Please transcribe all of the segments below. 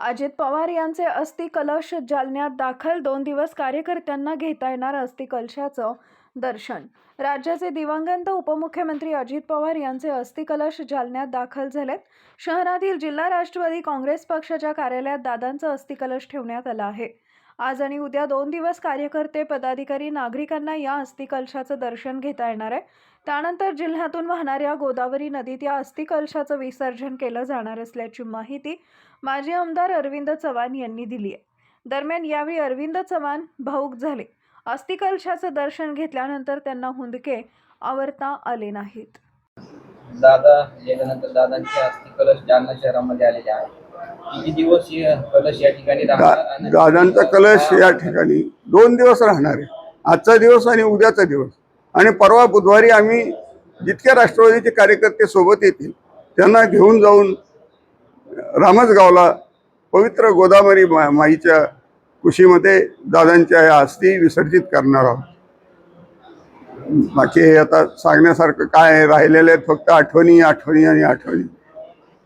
अजित पवार यांचे अस्थि कलश जालन्यात दाखल. दोन दिवस कार्यकर्त्यांना घेता येणार अस्थि कलशाचं दर्शन. राज्याचे दिवंगत उपमुख्यमंत्री अजित पवार यांचे अस्थिकलश जालन्यात दाखल झालेत. शहरातील जिल्हा राष्ट्रवादी काँग्रेस पक्षाच्या कार्यालयात दादांचा अस्थिकलश ठेवण्यात आला आहे. आज आणि उद्या दोन दिवस कार्यकर्ते पदाधिकारी नागरिकांना या अस्थिकलशाचं दर्शन घेता येणार आहे. त्यानंतर जिल्ह्यातून वाहणाऱ्या गोदावरी नदीत या अस्थिकलशाचं विसर्जन केलं जाणार असल्याची माहिती माजी आमदार अरविंद चव्हाण यांनी दिली आहे. दरम्यान यावेळी अरविंद चव्हाण भाऊक झाले. अस्थिकलशाचं दर्शन घेतल्यानंतर त्यांना हुंदके आवरता आले नाहीत. दादा गेल्यानंतर दादांचे अस्थिकलश जालना शहरामध्ये आलेले आहे किती दिवस हे कलश या ठिकाणी राहणार दा- आणि- दादांचा कलश या ठिकाणी दोन दिवस राहणार आहे. आजचा दिवस आणि उद्याचा दिवस. आणि परवा बुधवारी आम्ही जितके राष्ट्रवादीचे कार्यकर्ते सोबत येतील त्यांना घेऊन जाऊन रामसगावला पवित्र गोदावरी मा- माईच्या कुशीमध्ये दादांच्या या अस्थी विसर्जित करणार आहोत. बाकी हे आता सांगण्यासारखं काय आहे? राहिलेले आहेत फक्त आठवणी आठवणी आणि आठवणी.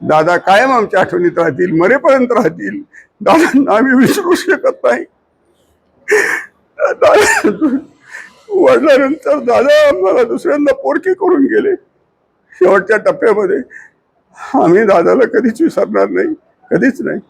दादा कायम आमच्या आठवणीत राहतील मरेपर्यंत राहतील. दादांना आम्ही विसरू शकत नाही. दादा दादा आम्हाला दुसऱ्यांदा पोरके करून गेले. शेवटच्या टप्प्यामध्ये आम्ही दादाला कधीच विसरणार नाही कधीच नाही.